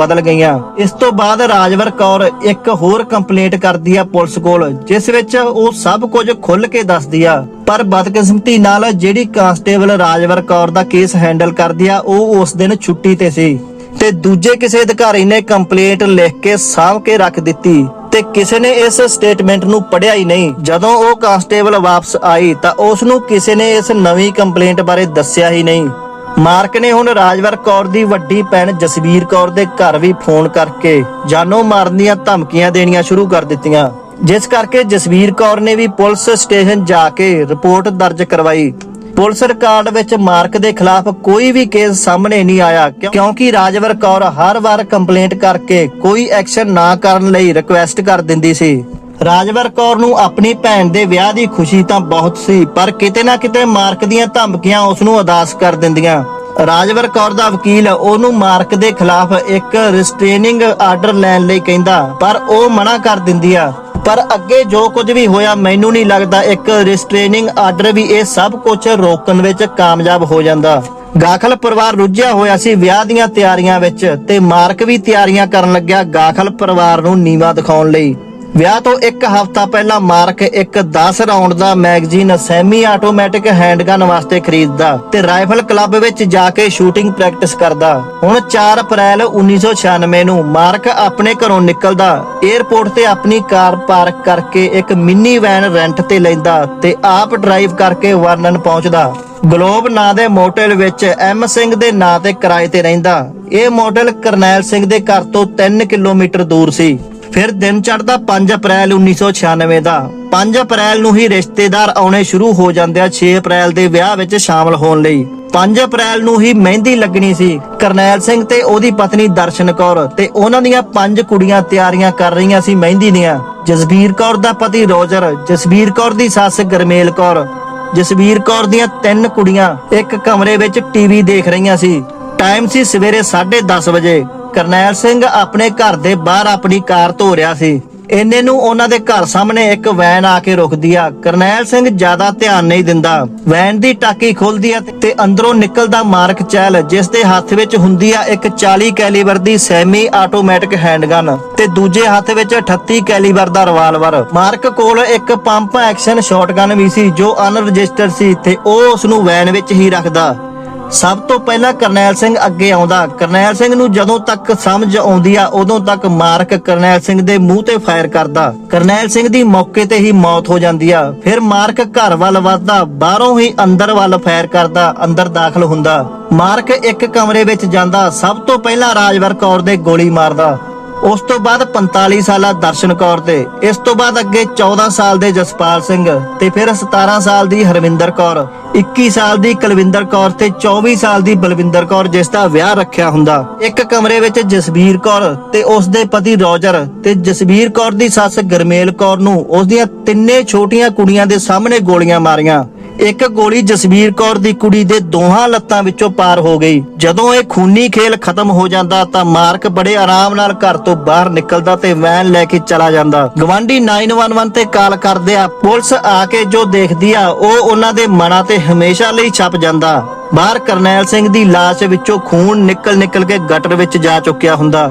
ਬਦਲ ਗਈਆਂ। ਇਸ ਤੋਂ ਬਾਅਦ ਰਾਜਵਰ ਕੌਰ ਇੱਕ ਹੋਰ ਕੰਪਲੇਂਟ ਕਰਦੀ ਆ ਪੁਲਿਸ ਕੋਲ, ਜਿਸ ਵਿੱਚ ਉਹ ਸਭ ਕੁਝ ਖੁੱਲ ਕੇ ਦੱਸਦੀ ਆ। ਪਰ ਬਦਕਿਸਮਤੀ ਨਾਲ ਜਿਹੜੀ ਕਾਂਸਟੇਬਲ ਰਾਜਵਰ ਕੌਰ ਦਾ ਕੇਸ ਹੈਂਡਲ ਕਰਦੀ ਆ, ਉਹ ਉਸ ਦਿਨ ਛੁੱਟੀ ਤੇ ਸੀ। ਤੇ ਦੂਜੇ ਕਿਸੇ ਅਧਿਕਾਰੀ ਨੇ ਕੰਪਲੇਂਟ ਲਿਖ ਕੇ ਸਾਂਭ ਕੇ ਰੱਖ ਦਿੱਤੀ ਤੇ ਕਿਸੇ ਨੇ ਇਸ ਸਟੇਟਮੈਂਟ ਨੂੰ ਪੜਿਆ ਹੀ ਨਹੀਂ। ਜਦੋਂ ਉਹ ਕਾਂਸਟੇਬਲ ਵਾਪਸ ਆਈ ਤਾਂ ਉਸ ਨੂੰ ਕਿਸੇ ਨੇ ਇਸ ਨਵੀਂ ਕੰਪਲੇਂਟ ਬਾਰੇ ਦੱਸਿਆ ਹੀ ਨਹੀਂ। ਮਾਰਕ ਨੇ ਹੁਣ ਰਾਜਵਰ ਕੌਰ ਦੀ ਵੱਡੀ ਭੈਣ ਜਸਵੀਰ ਕੌਰ ਦੇ ਘਰ ਵੀ ਫੋਨ ਕਰਕੇ ਜਾਨੋਂ ਮਾਰਨ ਦੀਆਂ ਧਮਕੀਆਂ ਦੇਣੀਆਂ ਸ਼ੁਰੂ ਕਰ ਦਿੱਤੀਆਂ। ਜਿਸ ਕਰਕੇ ਜਸਵੀਰ ਕੌਰ ਨੇ ਵੀ ਪੁਲਿਸ ਸਟੇਸ਼ਨ ਜਾ ਕੇ ਰਿਪੋਰਟ ਦਰਜ ਕਰਵਾਈ। ਪੁਲਿਸ ਰਿਕਾਰਡ ਵਿੱਚ ਮਾਰਕ ਦੇ ਖਿਲਾਫ ਕੋਈ ਵੀ ਕੇਸ ਸਾਹਮਣੇ ਨਹੀਂ ਆਇਆ, ਕਿਉਂਕਿ ਰਾਜਵਰ ਕੌਰ ਹਰ ਵਾਰ ਕੰਪਲੇਂਟ ਕਰਕੇ ਕੋਈ ਐਕਸ਼ਨ ਨਾ ਕਰਨ ਲਈ ਰਿਕੁਐਸਟ ਕਰ ਦਿੰਦੀ ਸੀ। ਰਾਜਵਰ ਕੌਰ ਨੂੰ ਆਪਣੀ ਭੈਣ ਦੇ ਵਿਆਹ ਦੀ ਖੁਸ਼ੀ ਤਾਂ ਬਹੁਤ ਸੀ, ਪਰ ਕਿਤੇ ਨਾ ਕਿਤੇ ਮਾਰਕ ਦੀਆਂ ਧਮਕੀਆਂ ਉਸ ਨੂੰ ਉਦਾਸ ਕਰ ਦਿੰਦੀਆਂ। ਰਾਜਵਰ ਕੌਰ ਦਾ ਵਕੀਲ ਉਹਨੂੰ ਮਾਰਕ ਦੇ ਖਿਲਾਫ ਇੱਕ ਰਿਸਟ੍ਰੇਨਿੰਗ ਆਰਡਰ ਲੈਣ ਲਈ ਕਹਿੰਦਾ, ਪਰ ਉਹ ਮਨਾ ਕਰ ਦਿੰਦੀ ਆ। ਪਰ ਅੱਗੇ ਜੋ ਕੁਝ ਵੀ ਹੋਇਆ, ਮੈਨੂੰ ਨਹੀਂ ਲੱਗਦਾ ਇੱਕ ਰਿਸਟ੍ਰੇਨਿੰਗ ਆਰਡਰ ਵੀ ਇਹ ਸਭ ਕੁਝ ਰੋਕਣ ਵਿੱਚ ਕਾਮਯਾਬ ਹੋ ਜਾਂਦਾ। ਗਾਖਲ ਪਰਿਵਾਰ ਰੁੱਝਿਆ ਹੋਇਆ ਸੀ ਵਿਆਹ ਦੀਆਂ ਤਿਆਰੀਆਂ ਵਿੱਚ, ਤੇ ਮਾਰਕ ਵੀ ਤਿਆਰੀਆਂ ਕਰਨ ਲੱਗਿਆ ਗਾਖਲ ਪਰਿਵਾਰ ਨੂੰ ਨੀਵਾ ਦਿਖਾਉਣ ਲਈ। ਵਿਆਹ ਤੋਂ ਇੱਕ ਹਫ਼ਤਾ ਪਹਿਲਾਂ ਮਾਰਕ ਇੱਕ 10 ਰਾਉਂਡ ਦਾ ਮੈਗਜ਼ੀਨ ਸੈਮੀ ਆਟੋਮੈਟਿਕ ਹੈਂਡਗਨ ਵਾਸਤੇ ਖਰੀਦਦਾ ਤੇ ਰਾਈਫਲ ਕਲੱਬ ਵਿੱਚ ਜਾ ਕੇ ਸ਼ੂਟਿੰਗ ਪ੍ਰੈਕਟਿਸ ਕਰਦਾ। ਹੁਣ 4 ਅਪ੍ਰੈਲ 1996 ਨੂੰ ਮਾਰਕ ਆਪਣੇ ਘਰੋਂ ਨਿਕਲਦਾ 에ਅਰਪੋਰਟ ਤੇ ਆਪਣੀ ਕਾਰ ਪਾਰਕ ਕਰਕੇ ਇੱਕ ਮਿੰਨੀ ਵੈਨ ਰੈਂਟ ਤੇ ਲੈਂਦਾ ਤੇ ਆਪ ਡਰਾਈਵ ਕਰਕੇ ਵਰਨਨ ਪਹੁੰਚਦਾ। ਗਲੋਬ ਨਾਂ ਦੇ ਮੋਟਲ ਵਿੱਚ ਐਮ ਸਿੰਘ ਦੇ ਨਾਂ ਤੇ ਕਿਰਾਏ ਤੇ ਰਹਿੰਦਾ। ਇਹ ਮੋਟਲ ਕਰਨੈਲ ਸਿੰਘ ਦੇ ਘਰ ਤੋਂ 3 ਕਿਲੋਮੀਟਰ ਦੂਰ ਸੀ। ਫਿਰ ਦਿਨ ਚੜਦਾ 5 ਅਪ੍ਰੈਲ 1996 ਦਾ। 5 ਅਪ੍ਰੈਲ ਨੂੰ ਹੀ ਰਿਸ਼ਤੇਦਾਰ ਆਉਣੇ ਸ਼ੁਰੂ ਹੋ ਜਾਂਦੇ ਆ 6 ਅਪ੍ਰੈਲ ਦੇ ਵਿਆਹ ਵਿੱਚ ਸ਼ਾਮਲ ਹੋਣ ਲਈ। 5 ਅਪ੍ਰੈਲ ਨੂੰ ਹੀ ਮਹਿੰਦੀ ਲੱਗਣੀ ਸੀ। ਕਰਨੈਲ ਸਿੰਘ ਤੇ ਉਹਦੀ ਪਤਨੀ ਦਰਸ਼ਨ ਕੌਰ ਤੇ ਉਹਨਾਂ ਦੀਆਂ ਪੰਜ ਕੁੜੀਆਂ ਤਿਆਰੀਆਂ ਕਰ ਰਹੀਆਂ ਸੀ ਮਹਿੰਦੀ ਦੀਆਂ। ਜਸਬੀਰ ਕੌਰ ਦਾ ਪਤੀ ਰੋਜਰ, ਜਸਬੀਰ ਕੌਰ ਦੀ ਸੱਸ ਗਰਮੇਲ ਕੌਰ। ਜਸਬੀਰ ਕੌਰ ਦੀਆਂ ਤਿੰਨ ਕੁੜੀਆਂ ਇੱਕ ਕਮਰੇ ਵਿੱਚ ਟੀਵੀ ਦੇਖ ਰਹੀਆਂ ਸੀ। ਟਾਈਮ ਸੀ ਸਵੇਰੇ 10:30 ਵਜੇ। ਕਰਨੈਲ ਸਿੰਘ ਆਪਣੇ ਘਰ ਦੇ ਬਾਹਰ ਆਪਣੀ ਕਾਰ ਧੋ ਰਿਹਾ ਸੀ। ਇੰਨੇ ਨੂੰ ਉਹਨਾਂ ਦੇ ਘਰ ਸਾਹਮਣੇ ਇੱਕ ਵੈਨ ਆ ਕੇ ਰੁਕਦੀ ਆ। ਕਰਨੈਲ ਸਿੰਘ ਜ਼ਿਆਦਾ ਧਿਆਨ ਨਹੀਂ ਦਿੰਦਾ। ਵੈਨ ਦੀ ਟਾਕੀ ਖੁੱਲਦੀ ਆ ਤੇ ਅੰਦਰੋਂ ਨਿਕਲਦਾ ਮਾਰਕ ਚੈਲ, ਜਿਸ ਦੇ ਹੱਥ ਵਿੱਚ ਹੁੰਦੀ ਆ ਇੱਕ 40 ਕੈਲੀਬਰ ਦੀ ਸੈਮੀ ਆਟੋਮੈਟਿਕ ਹੈਂਡਗਨ ਤੇ ਦੂਜੇ ਹੱਥ ਵਿੱਚ 38 ਕੈਲੀਬਰ ਦਾ ਰਿਵਾਲਵਰ। ਮਾਰਕ ਕੋਲ ਇੱਕ ਪੰਪ ਐਕਸ਼ਨ ਸ਼ਾਟਗਨ ਵੀ ਸੀ ਜੋ ਅਨਰਜਿਸਟਰਡ ਸੀ ਤੇ ਉਹ ਉਸ ਨੂੰ ਵੈਨ ਵਿੱਚ ਹੀ ਰੱਖਦਾ। ਸਭ ਤੋਂ ਪਹਿਲਾਂ ਕਰਨੈਲ ਸਿੰਘ ਅੱਗੇ ਆਉਂਦਾ। ਕਰਨੈਲ ਸਿੰਘ ਨੂੰ ਜਦੋਂ ਤੱਕ ਸਮਝ ਆਉਂਦੀ ਆ, ਉਦੋਂ ਤੱਕ ਮਾਰਕ ਕਰਨੈਲ ਸਿੰਘ ਦੇ ਮੂੰਹ ਤੇ ਫਾਇਰ ਕਰਦਾ। ਕਰਨੈਲ ਸਿੰਘ ਦੀ ਮੌਕੇ ਤੇ ਹੀ ਮੌਤ ਹੋ ਜਾਂਦੀ ਆ। ਫਿਰ ਮਾਰਕ ਘਰ ਵੱਲ ਵੱਧਦਾ, ਬਾਹਰੋਂ ਹੀ ਅੰਦਰ ਵੱਲ ਫਾਇਰ ਕਰਦਾ, ਅੰਦਰ ਦਾਖਲ ਹੁੰਦਾ। ਮਾਰਕ ਇੱਕ ਕਮਰੇ ਵਿੱਚ ਜਾਂਦਾ, ਸਭ ਤੋਂ ਪਹਿਲਾਂ ਰਾਜਵਰ ਕੌਰ ਦੇ ਗੋਲੀ ਮਾਰਦਾ। ਉਸ ਤੋਂ ਬਾਅਦ 45 ਸਾਲਾ ਦਰਸ਼ਨ ਕੌਰ ਤੇ, ਇਸ ਤੋਂ ਬਾਅਦ ਅੱਗੇ 14 ਸਾਲ ਦੇ ਜਸਪਾਲ ਸਿੰਘ ਤੇ ਫਿਰ 17 ਸਾਲ ਦੀ ਹਰਵਿੰਦਰ ਕੌਰ 21 ਸਾਲ ਦੀ ਕੁਲਵਿੰਦਰ ਕੌਰ ਤੇ 24 ਸਾਲ ਦੀ ਬਲਵਿੰਦਰ ਕੌਰ ਜਿਸ ਦਾ ਵਿਆਹ ਰੱਖਿਆ ਹੁੰਦਾ। ਇੱਕ ਕਮਰੇ ਵਿੱਚ ਜਸਬੀਰ ਕੌਰ ਤੇ ਉਸ ਦੇ ਪਤੀ ਰੋਜਰ ਤੇ ਜਸਬੀਰ ਕੌਰ ਦੀ ਸੱਸ ਗਰਮੇਲ ਕੌਰ ਨੂੰ ਉਸ ਦੀਆਂ ਤਿੰਨੇ ਛੋਟੀਆਂ ਕੁੜੀਆਂ ਦੇ ਸਾਹਮਣੇ ਗੋਲੀਆਂ ਮਾਰੀਆਂ। ਇੱਕ ਗੋਲੀ ਜਸਵੀਰ ਕੌਰ ਦੀ ਕੁੜੀ ਦੇ ਦੋਹਾਂ ਲੱਤਾਂ ਵਿੱਚੋਂ ਪਾਰ ਹੋ ਗਈ। ਜਦੋਂ ਇਹ ਖੂਨੀ ਖੇਲ ਖਤਮ ਹੋ ਜਾਂਦਾ ਤਾਂ ਮਾਰਕ ਬੜੇ ਆਰਾਮ ਨਾਲ ਘਰ ਤੋਂ ਬਾਹਰ ਨਿਕਲਦਾ ਤੇ ਵੈਨ ਲੈ ਕੇ ਚਲਾ ਜਾਂਦਾ। ਗਵਾਂਢੀ 911 ਤੇ ਕਾਲ ਕਰਦੇ ਆ, ਪੁਲਿਸ ਆ ਕੇ ਜੋ ਦੇਖਦੀ ਆ, ਉਹ ਉਹਨਾਂ ਦੇ ਮਨਾਂ ਤੇ ਹਮੇਸ਼ਾ ਲਈ ਛਪ ਜਾਂਦਾ। ਬਾਹਰ ਕਰਨੈਲ ਸਿੰਘ ਦੀ ਲਾਸ਼ ਵਿੱਚੋਂ ਖੂਨ ਨਿਕਲ ਨਿਕਲ ਕੇ ਗਟਰ ਵਿੱਚ ਜਾ ਚੁੱਕਿਆ ਹੁੰਦਾ।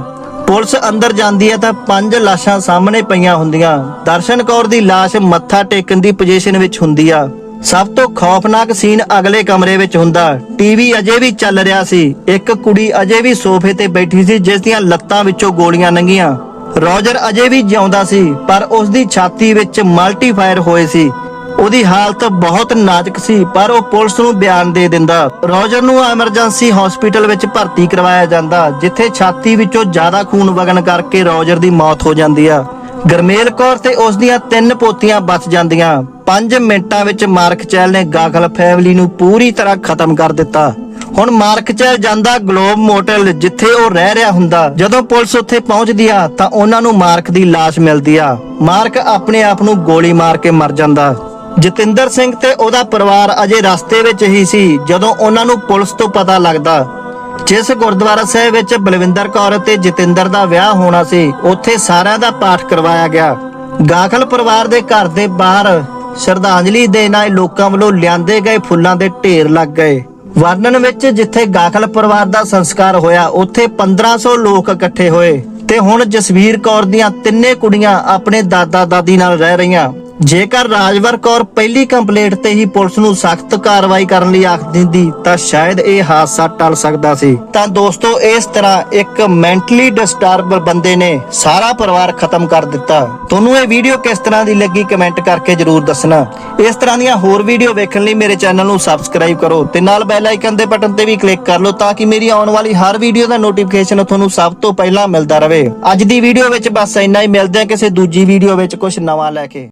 ਪੁਲਿਸ ਅੰਦਰ ਜਾਂਦੀ ਹੈ ਤਾਂ ਪੰਜ ਲਾਸ਼ਾਂ ਸਾਹਮਣੇ ਪਈਆਂ ਹੁੰਦੀਆਂ। ਦਰਸ਼ਨ ਕੌਰ ਦੀ ਲਾਸ਼ ਮੱਥਾ ਟੇਕਣ ਦੀ ਪੋਜੀਸ਼ਨ ਵਿੱਚ ਹੁੰਦੀ ਆ। ਸਭ ਤੋਂ ਖੌਫਨਾਕ ਸੀਨ ਅਗਲੇ ਕਮਰੇ ਵਿੱਚ ਹੁੰਦਾ। ਟੀਵੀ ਅਜੇ ਵੀ ਚੱਲ ਰਿਹਾ ਸੀ। ਇੱਕ ਕੁੜੀ ਅਜੇ ਵੀ ਸੋਫੇ ਤੇ ਬੈਠੀ ਸੀ, ਜਿਸ ਦੀਆਂ ਲੱਤਾਂ ਵਿੱਚੋਂ ਗੋਲੀਆਂ ਲੰਘੀਆਂ। ਰੋਜਰ ਅਜੇ ਵੀ ਜਿਉਂਦਾ ਸੀ, ਪਰ ਉਸ ਦੀ ਛਾਤੀ ਵਿੱਚ ਮਲਟੀਫਾਇਰ ਹੋਏ ਸੀ। ਉਹਦੀ ਹਾਲਤ ਬਹੁਤ ਨਾਜ਼ੁਕ ਸੀ, ਪਰ ਉਹ ਪੁਲਿਸ ਨੂੰ ਬਿਆਨ ਦੇ ਦਿੰਦਾ। ਰੋਜਰ ਨੂੰ ਐਮਰਜੈਂਸੀ ਹਸਪੀਟਲ ਵਿੱਚ ਭਰਤੀ ਕਰਵਾਇਆ ਜਾਂਦਾ, ਜਿੱਥੇ ਛਾਤੀ ਵਿੱਚੋਂ ਜ਼ਿਆਦਾ ਖੂਨ ਵਗਣ ਕਰਕੇ ਰੋਜਰ ਦੀ ਮੌਤ ਹੋ ਜਾਂਦੀ ਆ। ਗਰਮੇਲ ਕੌਰ ਤੇ ਉਸ ਦੀਆਂ ਤਿੰਨ ਪੋਤੀਆਂ ਬਚ ਜਾਂਦੀਆਂ। 5 ਮਿੰਟਾਂ ਵਿੱਚ ਮਾਰਕ ਚੈਲ ਨੇ ਗਾਖਲ ਫੈਮਿਲੀ ਨੂੰ ਪੂਰੀ ਤਰ੍ਹਾਂ ਖਤਮ ਕਰ ਦਿੱਤਾ। ਹੁਣ ਮਾਰਕ ਚੈਲ ਜਾਂਦਾ ਗਲੋਬ ਮੋਟਲ ਜਿੱਥੇ ਉਹ ਰਹਿ ਰਿਹਾ ਹੁੰਦਾ। ਜਦੋਂ ਪੁਲਿਸ ਉੱਥੇ ਪਹੁੰਚਦੀ ਆ, ਤਾਂ ਉਹਨਾਂ ਨੂੰ ਮਾਰਕ ਦੀ ਲਾਸ਼ ਮਿਲਦੀ ਆ। ਮਾਰਕ ਆਪਣੇ ਆਪ ਨੂੰ ਗੋਲੀ ਮਾਰ ਕੇ ਮਰ ਜਾਂਦਾ। ਜਤਿੰਦਰ ਸਿੰਘ ਤੇ ਉਹਦਾ ਪਰਿਵਾਰ ਅਜੇ ਰਸਤੇ ਵਿੱਚ ਹੀ ਸੀ, ਜਦੋਂ ਉਹਨਾਂ ਨੂੰ ਪੁਲਿਸ ਤੋਂ ਪਤਾ ਲੱਗਦਾ। ਜਿਸ ਗੁਰਦੁਆਰਾ ਸਾਹਿਬ ਵਿੱਚ ਬਲਵਿੰਦਰ ਕੌਰ ਤੇ ਜਤਿੰਦਰ ਦਾ ਵਿਆਹ ਹੋਣਾ ਸੀ, ਉੱਥੇ ਸਾਰਿਆਂ ਦਾ ਪਾਠ ਕਰਵਾਇਆ ਗਿਆ। ਗਾਖਲ ਪਰਿਵਾਰ ਦੇ ਘਰ ਦੇ ਬਾਹਰ ਸ਼ਰਧਾਂਜਲੀ ਦੇਣ ਆਏ ਲੋਕਾਂ ਵੱਲੋਂ ਲਿਆਂਦੇ ਗਏ ਫੁੱਲਾਂ ਦੇ ਢੇਰ ਲੱਗ ਗਏ। ਵਰਣਨ ਵਿੱਚ ਜਿੱਥੇ ਗਾਖਲ ਪਰਿਵਾਰ ਦਾ ਸੰਸਕਾਰ ਹੋਇਆ, ਉੱਥੇ 1500 ਲੋਕ ਇਕੱਠੇ ਹੋਏ। ਤੇ ਹੁਣ ਜਸਵੀਰ ਕੌਰ ਦੀਆਂ ਤਿੰਨੇ ਕੁੜੀਆਂ ਆਪਣੇ ਦਾਦਾ ਦਾਦੀ ਨਾਲ ਰਹਿ ਰਹੀਆਂ। ਜੇਕਰ ਰਾਜਵਰ ਕੌਰ ਪਹਿਲੀ ਕੰਪਲੇਂਟ ਤੇ ਹੀ ਪੁਲਿਸ ਨੂੰ ਸਖਤ ਕਾਰਵਾਈ ਕਰਨ ਲਈ ਆਖ ਦਿੰਦੀ, ਤਾਂ ਸ਼ਾਇਦ ਇਹ ਹਾਦਸਾ ਟਲ ਸਕਦਾ ਸੀ। ਤਾਂ ਦੋਸਤੋ, ਇਸ ਤਰ੍ਹਾਂ ਇੱਕ ਮੈਂਟਲੀ ਡਿਸਟਰਬ ਬੰਦੇ ਨੇ ਸਾਰਾ ਪਰਿਵਾਰ ਖਤਮ ਕਰ ਦਿੱਤਾ। ਤੁਹਾਨੂੰ ਇਹ ਵੀਡੀਓ ਕਿਸ ਤਰ੍ਹਾਂ ਦੀ ਲੱਗੀ ਕਮੈਂਟ ਕਰਕੇ ਜਰੂਰ ਦੱਸਣਾ। ਇਸ ਤਰ੍ਹਾਂ ਦੀਆਂ ਹੋਰ ਵੀਡੀਓ ਵੇਖਣ ਲਈ ਮੇਰੇ ਚੈਨਲ ਨੂੰ ਸਬਸਕ੍ਰਾਈਬ ਕਰੋ ਤੇ ਨਾਲ ਬੈਲ ਆਈਕਨ ਦੇ ਬਟਨ ਤੇ ਵੀ ਕਲਿੱਕ ਕਰ ਲਓ ਤਾਂ ਕਿ ਮੇਰੀ ਆਉਣ ਵਾਲੀ ਹਰ ਵੀਡੀਓ ਦਾ ਨੋਟੀਫਿਕੇਸ਼ਨ ਤੁਹਾਨੂੰ ਸਭ ਤੋਂ ਪਹਿਲਾਂ ਮਿਲਦਾ ਰਹੇ। ਅੱਜ ਦੀ ਵੀਡੀਓ ਵਿੱਚ ਬਸ ਇੰਨਾ ਹੀ। ਮਿਲਦੇ ਹਾਂ ਕਿਸੇ ਦੂਜੀ ਵੀਡੀਓ ਵਿੱਚ ਕੁਝ ਨਵਾਂ ਲੈ ਕੇ।